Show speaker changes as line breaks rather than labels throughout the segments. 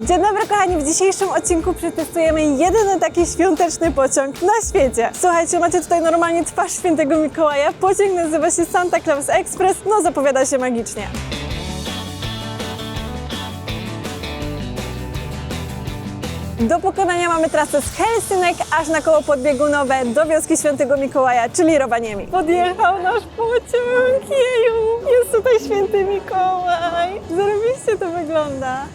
Dzień dobry kochani, w dzisiejszym odcinku przetestujemy jedyny taki świąteczny pociąg na świecie. Słuchajcie, macie tutaj normalnie twarz świętego Mikołaja. Pociąg nazywa się Santa Claus Express, no zapowiada się magicznie. Do pokonania mamy trasę z Helsynek aż na koło podbiegunowe do wioski Świętego Mikołaja, czyli Robaniemi. Podjechał nasz pociąg, jeju! Jest tutaj Święty Mikołaj. Zarobiście to wygląda.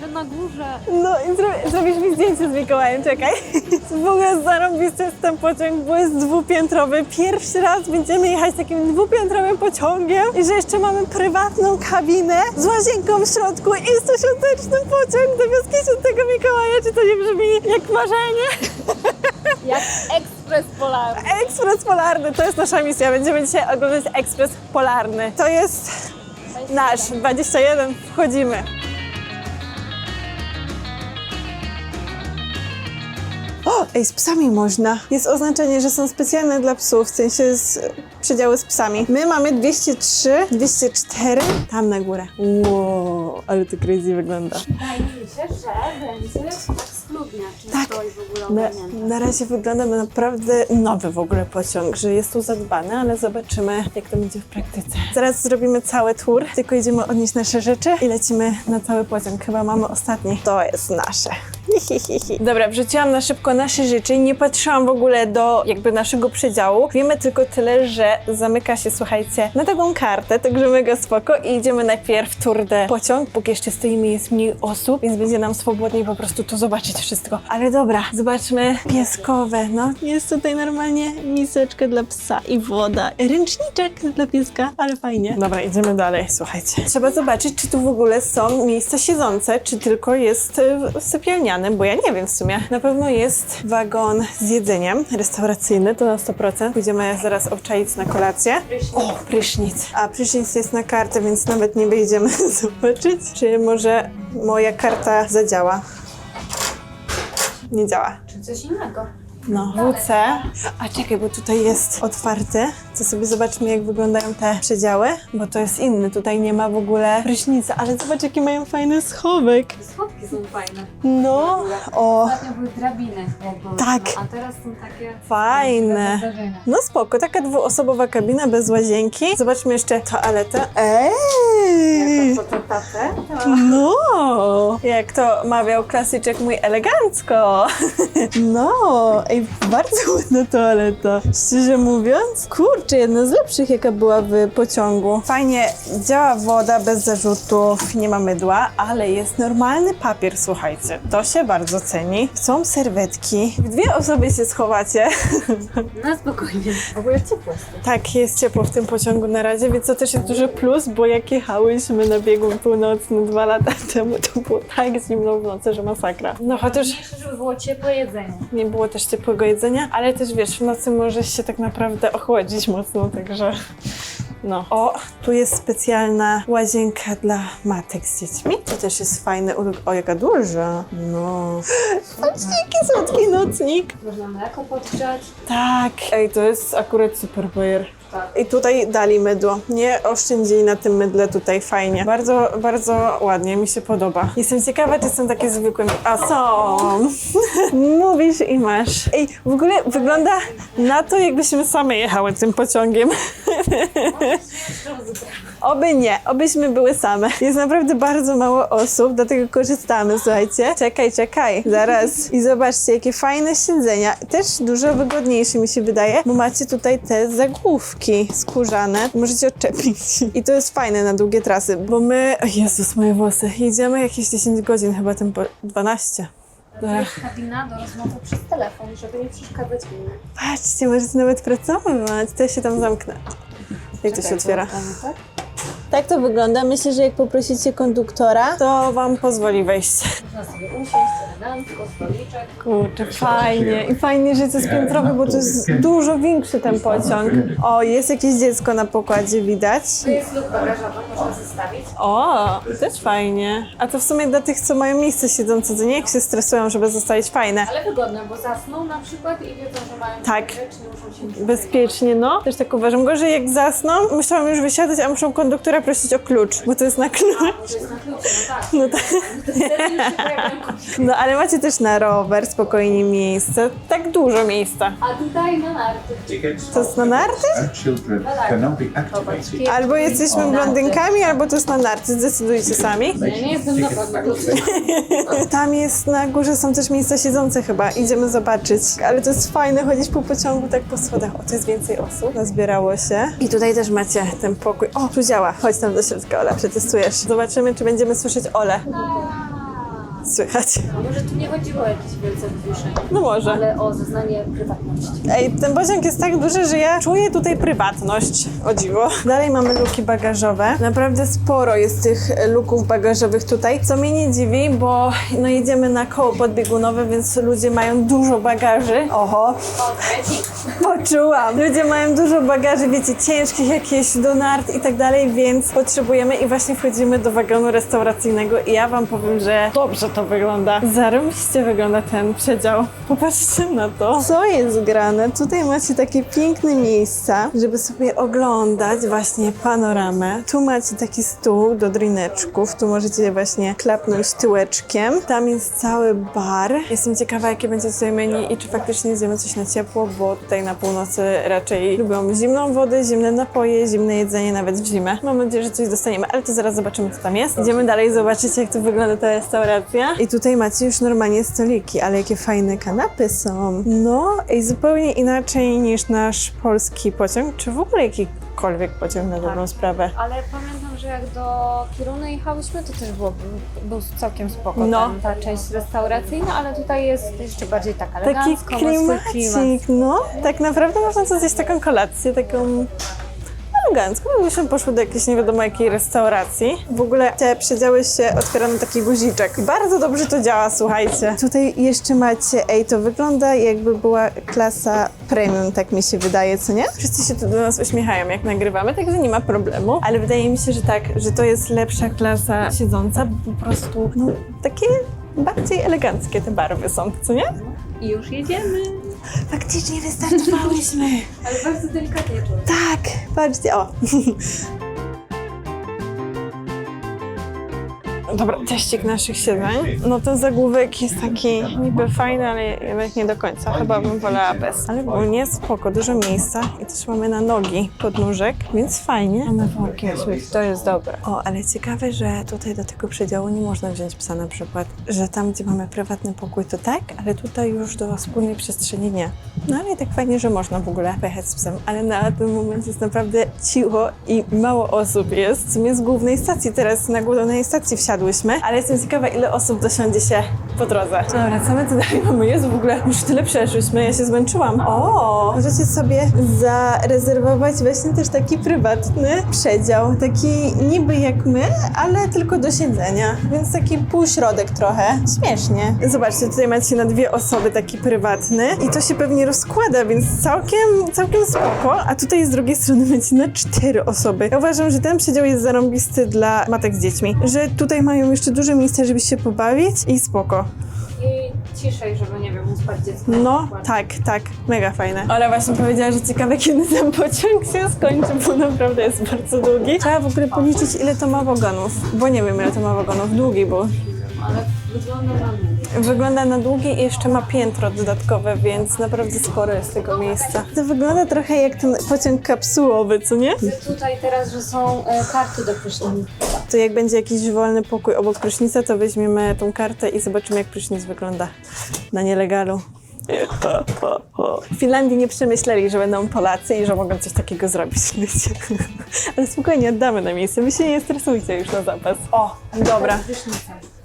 Że na górze.
No i zro- zrobisz mi zdjęcie z Mikołajem, czekaj. W ogóle zarąbisty jest ten pociąg, bo jest dwupiętrowy. Pierwszy raz będziemy jechać takim dwupiętrowym pociągiem i że jeszcze mamy prywatną kabinę z łazienką w środku i jest to świąteczny pociąg do wioski Świętego Mikołaja. Czy to nie brzmi jak marzenie?
Jak ekspres polarny.
Ekspres polarny, to jest nasza misja. Będziemy dzisiaj oglądać ekspres polarny. To jest nasz 21. Wchodzimy. Ej, z psami można. Jest oznaczenie, że są specjalne dla psów, w sensie z, przedziały z psami. My mamy 203, 204, tam na górę. Wow, ale to crazy wygląda.
Wydaje mi się, że będzie tak schludnia, czyli
Tak.
stoi w ogóle
Na, na razie wygląda na naprawdę nowy w ogóle pociąg, że jest tu zadbany, ale zobaczymy, jak to będzie w praktyce. Zaraz zrobimy cały tour, tylko idziemy odnieść nasze rzeczy i lecimy na cały pociąg. Chyba mamy ostatni. To jest nasze. Dobra, wrzuciłam na szybko nasze rzeczy. Nie patrzyłam w ogóle do jakby naszego przedziału. Wiemy tylko tyle, że zamyka się, słuchajcie, na taką kartę, także mega spoko i idziemy najpierw tour de pociąg, póki jeszcze stoimy, jest mniej osób, więc będzie nam swobodniej po prostu tu zobaczyć wszystko. Ale dobra, zobaczmy pieskowe, no. Jest tutaj normalnie miseczka dla psa i woda. Ręczniczek dla pieska, ale fajnie. Dobra, idziemy dalej, słuchajcie. Trzeba zobaczyć, czy tu w ogóle są miejsca siedzące, czy tylko jest y, bo ja nie wiem w sumie. Na pewno jest wagon z jedzeniem restauracyjny, to na 100%. Pójdziemy zaraz obczaić na kolację. O, prysznic. A prysznic jest na kartę, więc nawet nie wejdziemy zobaczyć, czy może moja karta zadziała. Nie działa.
Czy coś innego?
No, WC. A czekaj, bo tutaj jest otwarty. To sobie zobaczmy, jak wyglądają te przedziały, bo to jest inny. Tutaj nie ma w ogóle prysznica, ale zobacz, jaki mają fajny schowek.
Schodki są fajne.
No, o,
Ostatnio były drabiny, jak były.
Tak.
A teraz są takie...
fajne. No spoko, taka dwuosobowa kabina bez łazienki. Zobaczmy jeszcze toaletę. Ej!
Fototapę?
No, jak to mawiał klasyczek mój elegancko. No, ej, bardzo ładna toaleta. Szczerze mówiąc, kurczę, jedna z lepszych, jaka była w pociągu. Fajnie działa woda bez zarzutów, nie ma mydła, ale jest normalny papier, słuchajcie. To się bardzo ceni. Są serwetki. W dwie osoby się schowacie.
Na spokojnie. W ogóle ciepło.
Tak, jest ciepło w tym pociągu na razie, więc to też jest duży plus, bo jak jechałyśmy na biegun północny dwa lata temu, to było tak zimno w nocy, że masakra. No chociaż
żeby było ciepłe jedzenie.
nie było też ciepłego jedzenia, ale też wiesz, w nocy możesz się tak naprawdę ochłodzić mocno, także... No. O, tu jest specjalna łazienka dla matek z dziećmi. To też jest fajne. ulg- O, jaka duża. No. Nocniki, słodki nocnik.
Można mleko podgrzać.
Tak. Ej, to jest akurat super bojer. I tutaj dali mydło. Nie oszczędzili na tym mydle tutaj fajnie. Bardzo, bardzo ładnie, mi się podoba. Jestem ciekawa, czy są takie zwykłe. A są! Mówisz i masz. Ej, w ogóle wygląda na to, jakbyśmy same jechały tym pociągiem. Oby nie, obyśmy były same. Jest naprawdę bardzo mało osób, dlatego korzystamy, słuchajcie. Czekaj, czekaj, zaraz. I zobaczcie, jakie fajne siedzenia. Też dużo wygodniejsze mi się wydaje, bo macie tutaj te zagłówki skórzane. Możecie odczepić. I to jest fajne na długie trasy, bo my... O Jezus, moje włosy. Jedziemy jakieś 10 godzin, chyba tym po 12.
To jest kabina do rozmowy przez telefon, żeby nie przeszkadzać innym.
Patrzcie, możecie nawet pracować. To ja się tam zamknę. Jak to się otwiera?
Tak?
Tak to wygląda. Myślę, że jak poprosicie konduktora, to wam pozwoli wejść.
Można sobie usiąść elegancko, stoliczek.
Kurczę, fajnie. I fajnie, że to jest piętrowy, bo to jest dużo większy ten pociąg. O, jest jakieś dziecko na pokładzie, widać.
Tu jest lub bagażowa, można zostawić.
O, też fajnie. A to w sumie dla tych, co mają miejsce siedzące, to nie jak się stresują, żeby zostawić fajne.
Ale wygodne, bo zasną na przykład i wiedzą, że mają
Tak.
nie muszą się
Bezpiecznie, no. Też tak uważam. Gorzej jak zasną, musiałam już wysiadać, a muszą konduktora prosić o klucz, bo to jest na klucz.
To jest na klucz, no tak.
No tak. No ale macie też na rower spokojnie miejsce. Tak dużo miejsca.
A tutaj na narty.
To jest na narty? Albo jesteśmy blondynkami, albo to jest na narty. Zdecydujcie sami.
Ja nie jestem na pewno.
Tam jest na górze są też miejsca siedzące chyba. Idziemy zobaczyć. Ale to jest fajne chodzić po pociągu tak po schodach. O, tu jest więcej osób. Nazbierało się. I tutaj też macie ten pokój. O, tu działa. Chodź tam do środka, Ola, przetestujesz. Zobaczymy, czy będziemy słyszeć Ole. Słychać.
Może tu nie chodziło o jakieś wielce wywieszenie,
No może.
ale o zeznanie prywatności.
Ej, ten pociąg jest tak duży, że ja czuję tutaj prywatność, o dziwo. Dalej mamy luki bagażowe. Naprawdę sporo jest tych luków bagażowych tutaj, co mnie nie dziwi, bo no jedziemy na koło podbiegunowe, więc ludzie mają dużo bagaży. Oho, poczułam. Ludzie mają dużo bagaży, wiecie, ciężkich jakieś do nart i tak dalej, więc potrzebujemy i właśnie wchodzimy do wagonu restauracyjnego i ja wam powiem, że dobrze to wygląda. Zarobiście wygląda ten przedział. Popatrzcie na to. Co jest grane? Tutaj macie takie piękne miejsca, żeby sobie oglądać właśnie panoramę. Tu macie taki stół do drineczków, tu możecie właśnie klapnąć tyłeczkiem. Tam jest cały bar. Jestem ciekawa, jakie będzie tutaj menu i czy faktycznie zjemy coś na ciepło, bo tutaj na północy raczej lubią zimną wodę, zimne napoje, zimne jedzenie nawet w zimę. Mam nadzieję, że coś dostaniemy, ale to zaraz zobaczymy, co tam jest. Idziemy dalej zobaczyć, jak tu wygląda ta restauracja. I tutaj macie już normalnie stoliki, ale jakie fajne kanapy są. No i zupełnie inaczej niż nasz polski pociąg, czy w ogóle jakikolwiek pociąg na dobrą sprawę.
Ale pamiętam, że jak do Kiruny jechałyśmy, to też było, był całkiem spoko
No.
ta część restauracyjna, ale tutaj jest jeszcze bardziej tak
Taki
elegancko, ma swój klimat.
klimacik, no. Tak naprawdę można tu zjeść taką kolację, taką elegancką. Myśmy poszły do jakiejś nie wiadomo jakiej restauracji. W ogóle te przedziały się otwiera na taki guziczek. Bardzo dobrze to działa, słuchajcie. Tutaj jeszcze macie, ej, to wygląda jakby była klasa premium, tak mi się wydaje, co nie? Wszyscy się tu do nas uśmiechają, jak nagrywamy, także nie ma problemu. Ale wydaje mi się, że tak, że to jest lepsza klasa siedząca, bo po prostu, no, takie bardziej eleganckie te barwy są, co nie?
I już jedziemy.
Faktycznie wystartowałyśmy.
Ale bardzo delikatnie czuję.
Tak, patrzcie, o. Dobra, teścik naszych siedzeń. No ten zagłówek jest taki niby fajny, ale jednak nie do końca. Chyba bym wolała bez. Ale ogólnie spoko, dużo miejsca i też mamy na nogi podnóżek, więc fajnie. Mamy worki na to jest dobre. O, ale ciekawe, że tutaj do tego przedziału nie można wziąć psa na przykład. Że tam, gdzie mamy prywatny pokój, to tak, ale tutaj już do wspólnej przestrzeni nie. No ale tak fajnie, że można w ogóle pojechać z psem, ale na tym momencie jest naprawdę cicho i mało osób jest. Z głównej stacji, teraz na głównej stacji wsiadłyśmy, ale jestem ciekawa, ile osób dosiądzie się po drodze. Dobra, co my tu dalej mamy? Jest w ogóle, już tyle przeszłyśmy, ja się zmęczyłam. O, możecie sobie zarezerwować właśnie też taki prywatny przedział, taki niby jak my, ale tylko do siedzenia, więc taki półśrodek trochę. Śmiesznie. Zobaczcie, tutaj macie na dwie osoby taki prywatny i to się pewnie rozkłada, więc całkiem, całkiem spoko. A tutaj z drugiej strony macie na cztery osoby. Ja uważam, że ten przedział jest zarąbisty dla matek z dziećmi, że tutaj mają jeszcze duże miejsce, żeby się pobawić i spoko.
I ciszej, żeby, nie wiem, uspać dziecko.
No, tak, tak, mega fajne. Ola właśnie powiedziała, że ciekawe, kiedy ten pociąg się skończy, bo naprawdę jest bardzo długi. Trzeba w ogóle policzyć, ile to ma wagonów, bo nie wiem, ile to ma wagonów. Długi był.
Ale wygląda na
długi i jeszcze ma piętro dodatkowe, więc naprawdę sporo jest tego miejsca. To wygląda trochę jak ten pociąg kapsułowy, co nie?
Tutaj teraz, że są e, karty do prysznicu.
To jak będzie jakiś wolny pokój obok prysznica, to weźmiemy tą kartę i zobaczymy, jak prysznic wygląda na nielegalu. W Finlandii nie przemyśleli, że będą Polacy i że mogą coś takiego zrobić, wiecie. Ale spokojnie, oddamy na miejsce. Wy się nie stresujcie już na zapas. O, dobra.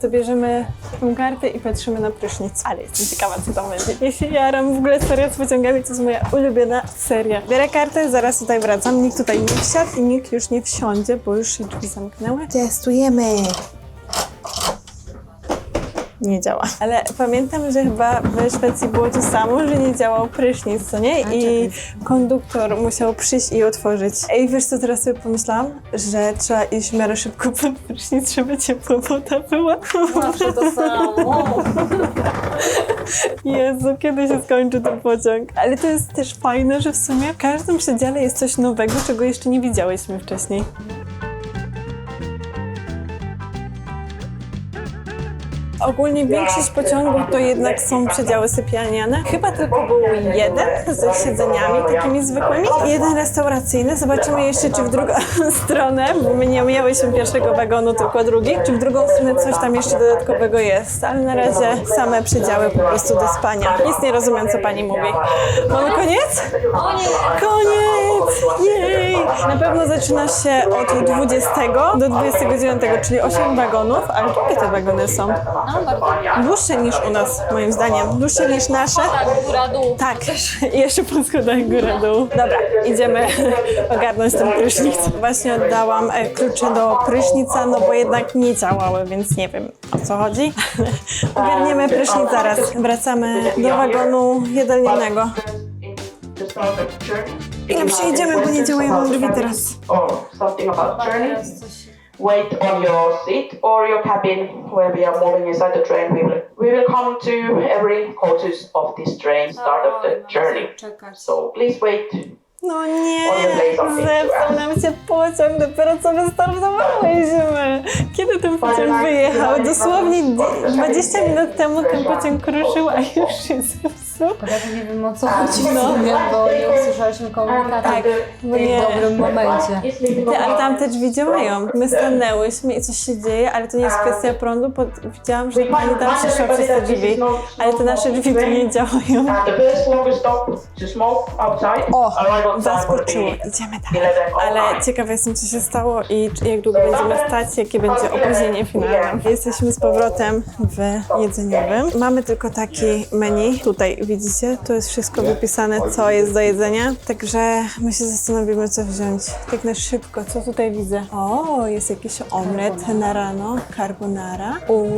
To bierzemy tą kartę i patrzymy na prysznic. Ale jestem ciekawa, co tam będzie. Ja się jaram. W ogóle seria z pociągami to jest moja ulubiona seria. Biorę kartę, zaraz tutaj wracam. Nikt tutaj nie wsiadł i nikt już nie wsiądzie, bo już się drzwi zamknęły. Testujemy. Nie działa. Ale pamiętam, że chyba w Szwecji było to samo, że nie działał prysznic, co nie? I konduktor musiał przyjść i otworzyć. Ej, wiesz co, teraz sobie pomyślałam? Że trzeba iść w miarę szybko pod prysznic, żeby ciepła woda była.
Zawsze to samo.
Jezu, kiedy się skończy ten pociąg? Ale to jest też fajne, że w sumie w każdym przedziale jest coś nowego, czego jeszcze nie widziałyśmy wcześniej. Ogólnie większość pociągów to jednak są przedziały sypialniane. Chyba tylko był jeden ze siedzeniami takimi zwykłymi i jeden restauracyjny. Zobaczymy jeszcze, czy w drugą stronę, bo my nie miałyśmy pierwszego wagonu, tylko drugi, czy w drugą stronę coś tam jeszcze dodatkowego jest. Ale na razie same przedziały po prostu do spania. Nic nie rozumiem, co pani mówi. Mamy koniec? Koniec! Jej! Na pewno zaczyna się od 20 do 29, czyli 8 wagonów, ale jakie te wagony są? Dłuższe niż u nas, moim zdaniem. Dłuższe niż nasze.
Tak, góra, dół.
Tak, i jeszcze po schodach górę dół. Dobra, idziemy ogarnąć ten prysznic. Właśnie oddałam e, klucze do prysznica, no bo jednak nie działały, więc nie wiem o co chodzi. Ogarniemy prysznic zaraz. Wracamy do wagonu jadalnego.
Ile przyjedziemy, bo nie działają drzwi teraz. Or something about journey.
Coś...
Wait on your seat or your cabin where we are moving inside the train. We will we will come to every coaches of this train start of the journey.
Czekać.
So please wait.
No nie, zepsuł nam się pociąg, dopiero co wystartowałyśmy. Kiedy ten pociąg wyjechał? Dosłownie 20 minut temu ten pociąg ruszył, a już się zepsuł.
Nawet nie wiem o co chodzi w sumie, bo nie usłyszałyśmy komunikatu
Tak,
w
nie.
dobrym momencie.
Ty, ale tam te drzwi działają. My stanęłyśmy i coś się dzieje, ale to nie jest kwestia prądu, bo widziałam, że pani tam przyszła przez te drzwi, ale te nasze drzwi tu nie działają. O, zaskoczyło. Idziemy dalej. Ale ciekawa jestem, co się stało i jak długo będziemy stać, jakie będzie opóźnienie finalne. Jesteśmy z powrotem w jedzeniowym. Mamy tylko taki menu. Tutaj widzicie, tu jest wszystko wypisane, co jest do jedzenia. Także my się zastanowimy, co wziąć. Tak na szybko, co tutaj widzę? O, jest jakiś omlet na rano, carbonara. U,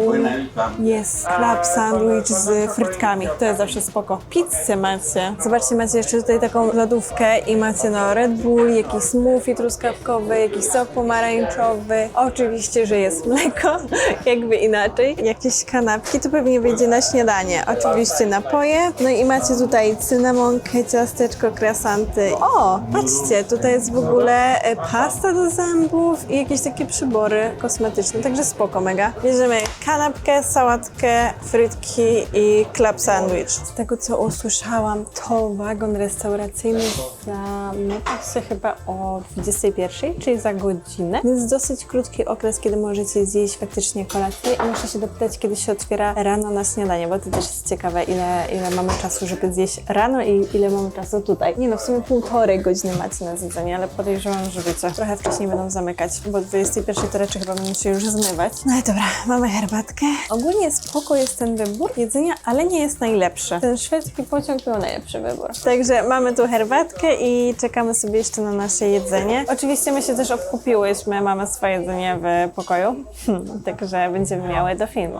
jest club sandwich z frytkami. To jest zawsze spoko. Pizzę macie. Zobaczcie, macie jeszcze tutaj taką lodówkę i macie no Red Bull, jakiś smoothie truskawkowy, jakiś sok pomarańczowy. Oczywiście, że jest mleko, jakby inaczej. Jakieś kanapki, to pewnie wyjdzie na śniadanie. Oczywiście napoje. No i macie tutaj cynamonkę, ciasteczko, krasanty. O, patrzcie, tutaj jest w ogóle e, pasta do zębów i jakieś takie przybory kosmetyczne, także spoko mega. Bierzemy kanapkę, sałatkę, frytki i club sandwich. Z tego co usłyszałam, to wagon restauracyjny zamyka się chyba o 21, czyli za godzinę. Więc dosyć krótki okres, kiedy możecie zjeść faktycznie kolację i muszę się dopytać, kiedy się otwiera rano na śniadanie, bo to też jest ciekawe, ile, ile mamy czasu, żeby zjeść rano i ile mamy czasu tutaj. Nie no, w sumie półtorej godziny macie na zjedzenie, ale podejrzewam, że wiecie, trochę wcześniej będą zamykać, bo o 21 to raczej chyba będą się już zmywać. No i dobra, mamy herbatkę. Ogólnie spoko jest ten wybór jedzenia, ale nie jest najlepszy. Ten szwedzki pociąg był najlepszy wybór. Także mamy tu herbatkę i czekamy sobie jeszcze na nasze jedzenie. Oczywiście my się też obkupiłyśmy, mamy swoje jedzenie w pokoju, także będziemy miały do filmu.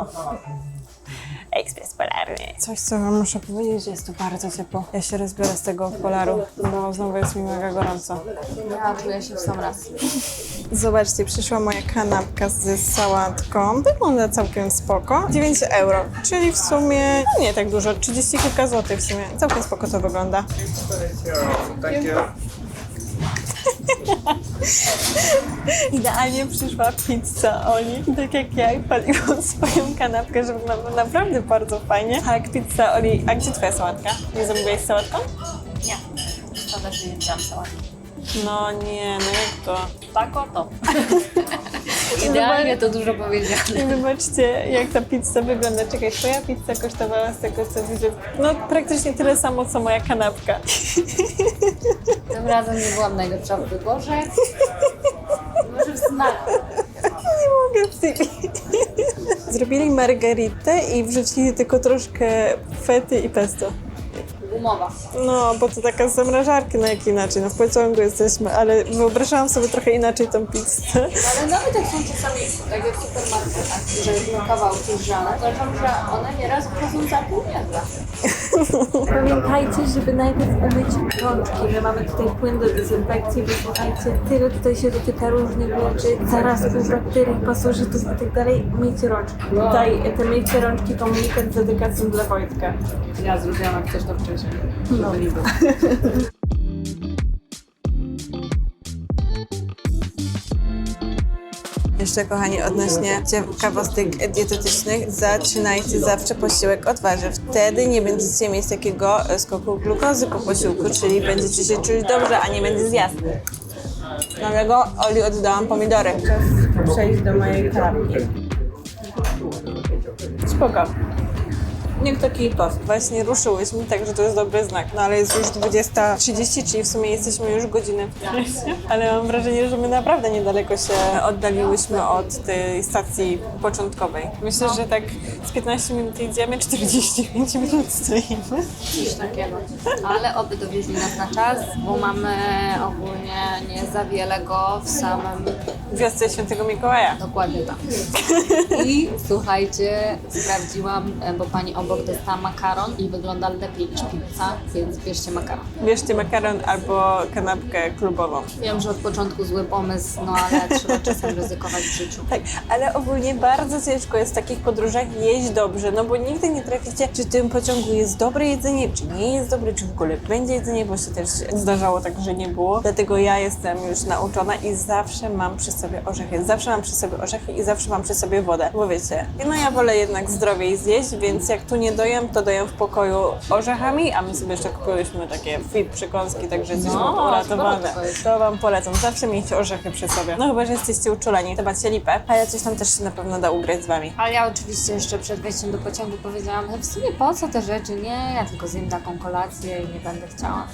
Ekspres polarny. Coś, co wam muszę powiedzieć, że jest tu bardzo ciepło. Ja się rozbiorę z tego polaru, bo znowu jest mi mega gorąco.
Ja czuję się w sam raz.
Zobaczcie, przyszła moja kanapka z sałatką. Wygląda całkiem spoko. 9 euro, czyli w sumie no nie tak dużo, 30 kilka złotych w sumie. Całkiem spoko to wygląda.
Thank you.
Idealnie przyszła pizza Oli. Tak jak ja paliłam swoją kanapkę, że wygląda naprawdę bardzo fajnie. Tak, pizza Oli. A gdzie twoja sałatka? Nie zamówiłeś sałatką?
Nie. Szkoda, że nie widziałam sałatki.
No nie, no jak to?
Tak oto. Idealnie to dużo powiedziane.
I zobaczcie, jak ta pizza wygląda. Czekaj, twoja pizza kosztowała z tego co widzę, no praktycznie tyle samo, co moja kanapka.
Tym razem nie byłam najlepsza w wyborze. Może w smaku.
Nie mogę wstydzić. Zrobili margaritę i wrzucili tylko troszkę fety i pesto.
Umowa.
No, bo to taka z zamrażarki, no jak inaczej, no w pociągu jesteśmy, ale wyobrażałam sobie trochę inaczej tą pizzę.
Ale nawet jak są czasami, tak jak w supermarketach, że są kawałki żane, to uważam, że one nieraz wchodzą za pół metra.
Pamiętajcie, żeby najpierw umyć rączki. My mamy tutaj płyn do dezynfekcji, bo słuchajcie, tyle tutaj się dotyka różnych rzeczy, zarazków, bakterii, pasożytów i tak dalej. Myjcie rączki. Tutaj te myjcie rączki komunikat z dedykacją dla Wojtka.
Ja zrobiłam jak coś to wcześniej.
No. Jeszcze kochani, odnośnie ciekawostek dietetycznych, zaczynajcie zawsze posiłek od warzyw. Wtedy nie będziecie mieć takiego e, skoku glukozy po posiłku, czyli będziecie się czuć dobrze, a nie będzie zjazd. Dlatego Oli oddałam pomidory. Czas przejść do mojej kanapki. Spoko. Niech taki tost. Właśnie ruszyłyśmy, także to jest dobry znak. No ale jest już 20.30, czyli w sumie jesteśmy już godzinę w trasie. Ale mam wrażenie, że my naprawdę niedaleko się oddaliłyśmy od tej stacji początkowej. Myślę, że tak z 15 minut idziemy, 45 minut stoimy.
Coś takiego. Ale oby dowieźli nas na czas, bo mamy ogólnie nie za wiele go w samym
W wiosce Świętego Mikołaja.
Dokładnie tak. I słuchajcie, sprawdziłam, e, bo pani obok dostała makaron i wygląda lepiej niż pizza, więc bierzcie makaron.
Bierzcie makaron albo kanapkę klubową.
Wiem, że od początku zły pomysł, no ale trzeba czasem ryzykować w życiu.
Tak, ale ogólnie bardzo ciężko jest w takich podróżach jeść dobrze, no bo nigdy nie traficie, czy w tym pociągu jest dobre jedzenie, czy nie jest dobre, czy w ogóle będzie jedzenie, bo się też zdarzało tak, że nie było. Dlatego ja jestem już nauczona i zawsze mam przy sobie orzechy. Zawsze mam przy sobie orzechy i zawsze mam przy sobie wodę, bo wiecie, no ja wolę jednak zdrowiej zjeść, więc jak tu nie dojem, to dojem w pokoju orzechami, a my sobie jeszcze kupiłyśmy takie fit przekąski, także jesteśmy
No,
uratowane.
to
wam polecam. Zawsze miejcie orzechy przy sobie. No chyba, że jesteście uczuleni, to macie lipę, ale coś tam też się na pewno da ugrać z wami.
Ale ja oczywiście jeszcze przed wejściem do pociągu powiedziałam, że w sumie po co te rzeczy? Nie, ja tylko zjem taką kolację i nie będę chciała.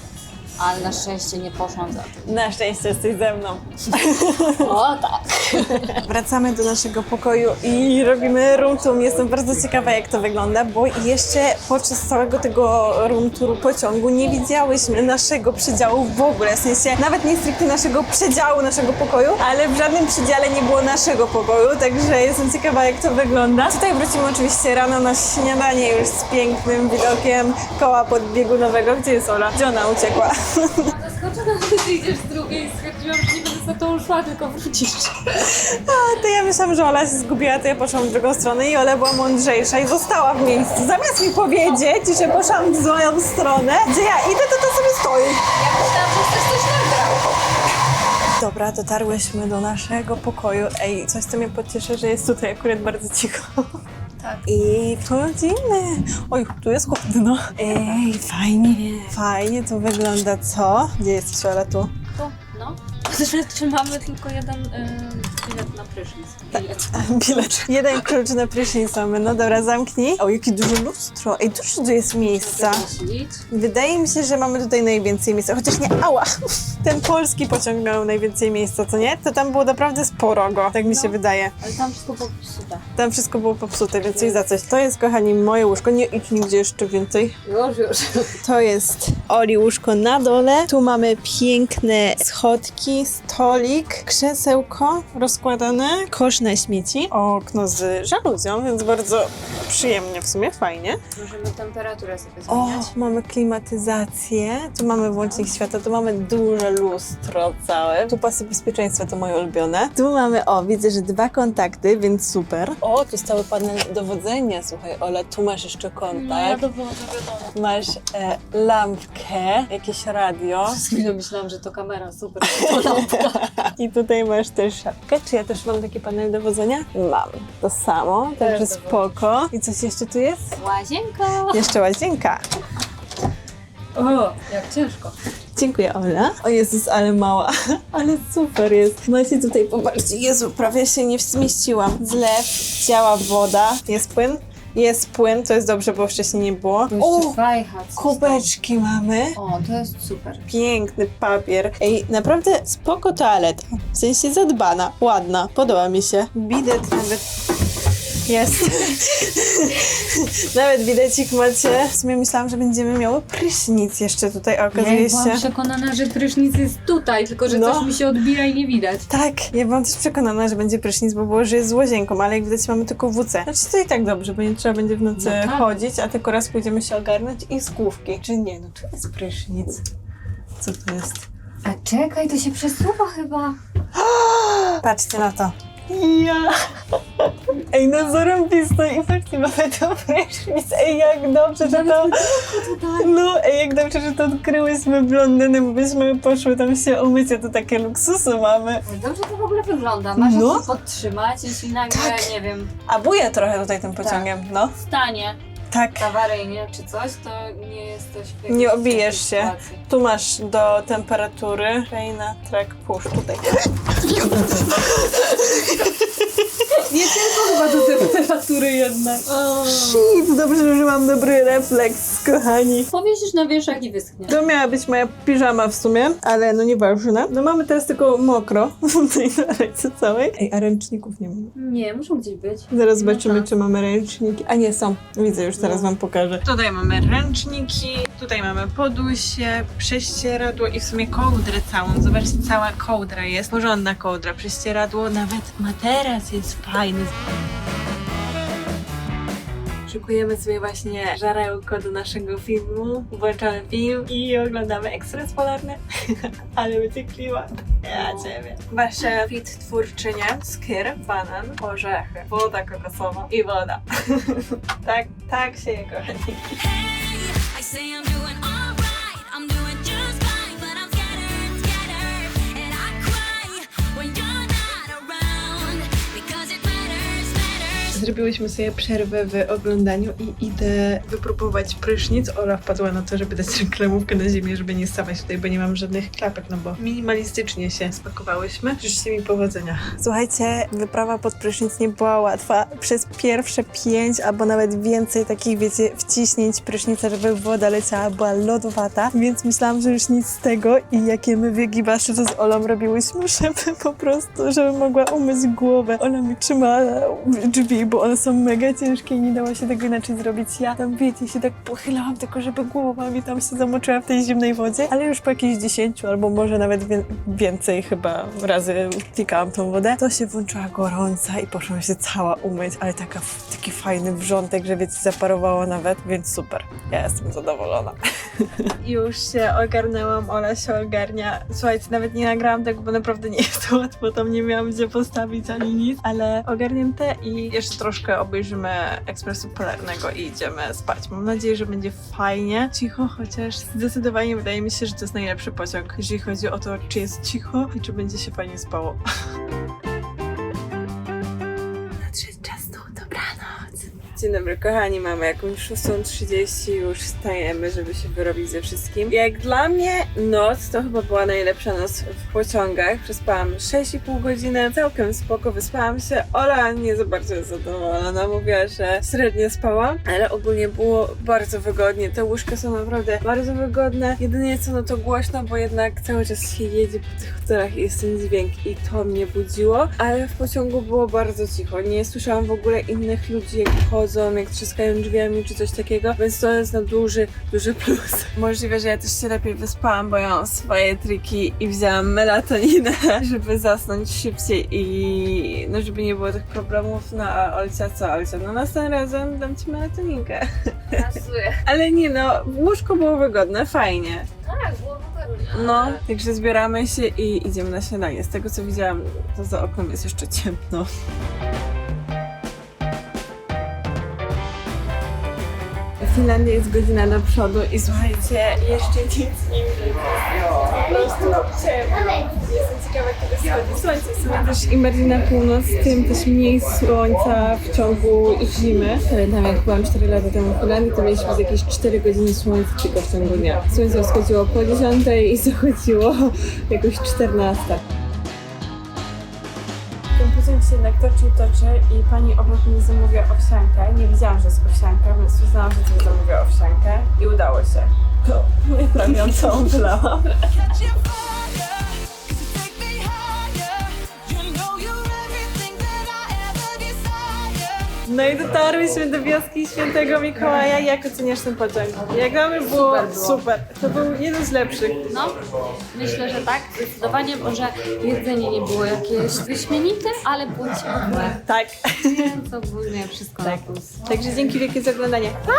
Ale na szczęście nie poszłam za tym.
Na szczęście jesteś ze mną.
O tak!
Wracamy do naszego pokoju i robimy room tour. Jestem bardzo ciekawa, jak to wygląda, bo jeszcze podczas całego tego room touru pociągu nie widziałyśmy naszego przedziału w ogóle. W sensie nawet nie stricte naszego przedziału, naszego pokoju, ale w żadnym przedziale nie było naszego pokoju, także jestem ciekawa, jak to wygląda. Tutaj wrócimy oczywiście rano na śniadanie już z pięknym widokiem koła podbiegunowego. Gdzie jest Ola? Gdzie ona uciekła?
Zaskoczona, że ty idziesz z drugiej stwierdziłam, że nie będę za tą szła, tylko wrócisz.
A, to ja myślałam, że Ola się zgubiła, to ja poszłam w drugą stronę i Ola była mądrzejsza i została w miejscu. Zamiast mi powiedzieć, że poszłam w złą stronę, gdzie ja idę, to to sobie stoi.
Ja myślałam, że chcesz coś nagrał.
Dobra, dotarłyśmy do naszego pokoju. Ej, coś co mnie pocieszy, że jest tutaj akurat bardzo cicho.
Tak.
I wchodzimy. Oj, tu jest chłodno. Ej, fajnie. Fajnie to wygląda, co? Gdzie jest Ola tu?
Tu, no. Czy mamy tylko jeden y, bilet na prysznic? Bilet.
Bilet. Jeden klucz na prysznic mamy. No dobra, zamknij. O, jakie duże lustro. Ej, dużo tu jest miejsca. Wydaje mi się, że mamy tutaj najwięcej miejsca, chociaż nie, ała! Ten polski pociąg miał najwięcej miejsca, co nie? To tam było naprawdę sporo go, tak mi się wydaje.
Ale tam wszystko popsute.
Tam wszystko było popsute, więc coś za coś. To jest, kochani, moje łóżko. Nie idź nigdzie jeszcze więcej.
Już, już.
To jest Oli łóżko na dole. Tu mamy piękne schodki, stolik, krzesełko rozkładane, kosz na śmieci, okno z żaluzją, więc bardzo przyjemnie w sumie, fajnie.
Możemy temperaturę sobie
O,
zmieniać.
mamy klimatyzację, tu mamy włącznik światła, tu mamy duże lustro całe, tu pasy bezpieczeństwa to moje ulubione. Tu mamy, o, widzę, że dwa kontakty, więc super. O, tu jest cały panel dowodzenia, słuchaj, Ola, tu masz jeszcze kontakt.
to było wiadomo.
Masz e, lampkę, jakieś radio
Przez chwilę myślałam, że to kamera, super. To.
i tutaj masz też szafkę. Czy ja też mam taki panel dowodzenia? Mam. To samo, także spoko. I coś jeszcze tu jest?
Łazienka.
Jeszcze łazienka.
O, jak ciężko.
Dziękuję, Ola. O Jezus, ale mała. Ale super jest. Macie tutaj, popatrzcie, Jezu, prawie się nie zmieściłam. Zlew, działa woda. Jest płyn? Jest płyn, to jest dobrze, bo wcześniej nie było. O, kubeczki mamy.
O, to jest super.
Piękny papier. Ej, naprawdę spoko toaleta. W sensie zadbana, ładna. Podoba mi się. Bidet nawet jest. nawet bidecik macie. W sumie myślałam, że będziemy miały prysznic jeszcze tutaj, a okazuje
Ja byłam
się...
przekonana, że prysznic jest tutaj, tylko że
No.
coś mi się odbija i nie widać.
Tak, ja byłam też przekonana, że będzie prysznic, bo było, że jest z łazienką, ale jak widać mamy tylko WC. Znaczy to i tak dobrze, bo nie trzeba będzie w nocy
No tak.
chodzić, a tylko raz pójdziemy się ogarnąć i z główki. Czy nie, no tu jest prysznic. Co to jest?
A czekaj, to się przesuwa chyba.
Patrzcie na to. Ja! Ej, no zarąbiste i faktycznie mamy to prysznic. Ej, jak dobrze, że to... No, ej, jak dobrze, że to odkryłyśmy blondyny, bo byśmy poszły tam się umyć, a to takie luksusy mamy.
Dobrze to w ogóle wygląda. Masz
No.
to podtrzymać, jeśli nagle, nie wiem,
A buję trochę tutaj tym pociągiem, no.
stanie
Tak.
awaryjnie czy coś, to nie jesteś w jakiejś
Nie obijesz się.
sytuacji.
Tu masz do temperatury. Fejna, track, push tutaj.
Nie tylko chyba do temperatury jednak.
Shit, dobrze, że mam dobry refleks, kochani.
Powiesisz na wieszak i wyschnie.
To miała być moja piżama w sumie, ale no nieważne. No mamy teraz tylko mokro w tej toalecie całej. Ej, a ręczników nie mamy.
Nie, muszą gdzieś być.
Zaraz zobaczymy,
No tak.
czy mamy ręczniki. A nie, są. Widzę, już teraz wam pokażę. Tutaj mamy ręczniki, tutaj mamy podusie, prześcieradło i w sumie kołdrę całą. Zobaczcie, cała kołdra jest. Porządna kołdra, prześcieradło, nawet materac jest fajny. Szykujemy sobie właśnie żarełko do naszego filmu, włączamy film i oglądamy ekspres polarny. Ale będzie klimat. Ja ciebie. Wasze fit twórczynie, skyr, banan, orzechy, woda kokosowa i woda. tak, tak się je kochani.
I
Zrobiłyśmy sobie przerwę w oglądaniu i idę wypróbować prysznic. Ola wpadła na to, żeby dać reklamówkę na ziemię, żeby nie stawać tutaj, bo nie mam żadnych klapek, no bo minimalistycznie się spakowałyśmy. Życzcie mi powodzenia. Słuchajcie, wyprawa pod prysznic nie była łatwa. Przez pierwsze pięć albo nawet więcej takich, wiecie, wciśnięć prysznica, żeby woda leciała, była lodowata, więc myślałam, że już nic z tego i jakie my wygibasze to z Olą robiłyśmy, żeby po prostu, żeby mogła umyć głowę. Ola mi trzymała drzwi, bo one są mega ciężkie i nie dało się tego inaczej zrobić. Ja tam, wiecie, się tak pochylałam tylko, żeby głowa mi tam się zamoczyła w tej zimnej wodzie, ale już po jakichś 10 albo może nawet więcej chyba razy klikałam tą wodę, to się włączyła gorąca i poszłam się cała umyć, ale taka, taki fajny wrzątek, że wiecie, zaparowało nawet, więc super. Ja jestem zadowolona. Już się ogarnęłam, Ola się ogarnia. Słuchajcie, nawet nie nagrałam tego, bo naprawdę nie jest to łatwo, tam nie miałam gdzie postawić ani nic, ale ogarnięte i jeszcze troszkę obejrzymy ekspresu polarnego i idziemy spać. Mam nadzieję, że będzie fajnie. Cicho, chociaż zdecydowanie wydaje mi się, że to jest najlepszy pociąg, jeżeli chodzi o to, czy jest cicho i czy będzie się fajnie spało. Dzień dobry, kochani, mamy jakąś 6.30, już wstajemy, żeby się wyrobić ze wszystkim. Jak dla mnie noc to chyba była najlepsza noc w pociągach. Przespałam 6,5 godziny, całkiem spoko, wyspałam się. Ola nie za bardzo jest zadowolona, mówiła, że średnio spałam, ale ogólnie było bardzo wygodnie. Te łóżka są naprawdę bardzo wygodne. Jedynie co, no to głośno, bo jednak cały czas się jedzie po tych hotelach i jest ten dźwięk i to mnie budziło, ale w pociągu było bardzo cicho. Nie słyszałam w ogóle innych ludzi, jak chodzą, jak trzaskają drzwiami czy coś takiego, więc to jest na duży, duży plus. Możliwe, że ja też się lepiej wyspałam, bo ja mam swoje triki i wzięłam melatoninę, żeby zasnąć szybciej i no, żeby nie było tych problemów. No a Olcia co, Olcia? No następnym razem dam ci melatoninkę.
Pasuje.
Ale nie no, łóżko było wygodne, fajnie.
Tak, było wygodnie.
No, także zbieramy się i idziemy na śniadanie. Z tego co widziałam, to za oknem jest jeszcze ciemno. W Finlandii jest godzina do przodu i słuchajcie, jeszcze nic nie widzę. Po prostu ciemno. Jestem ciekawa, kiedy schodzi słońce. W też im bardziej na północ, tym też mniej słońca w ciągu zimy. Pamiętam, jak byłam 4 lata temu w Finlandii, to mieliśmy jakieś 4 godziny słońca tylko w ciągu dnia. Słońce wschodziło po 10 i zachodziło jakoś 14. Jednak toczył, toczy i pani obok mnie zamówiła owsiankę. Nie wiedziałam, że jest owsianka, więc uznałam, że sobie zamówię owsiankę i udało się. To prawie ją całą wylałam. No i dotarłyśmy do wioski Świętego Mikołaja. Jak oceniasz ten pociąg? Jak dla mnie było
Super było.
super. To był jeden z lepszych.
No, myślę, że tak, zdecydowanie. Może jedzenie nie było jakieś wyśmienite, ale było ciepłe.
Tak.
Więc ogólnie wszystko na plus.
Także dzięki wielkie za oglądanie. Pa!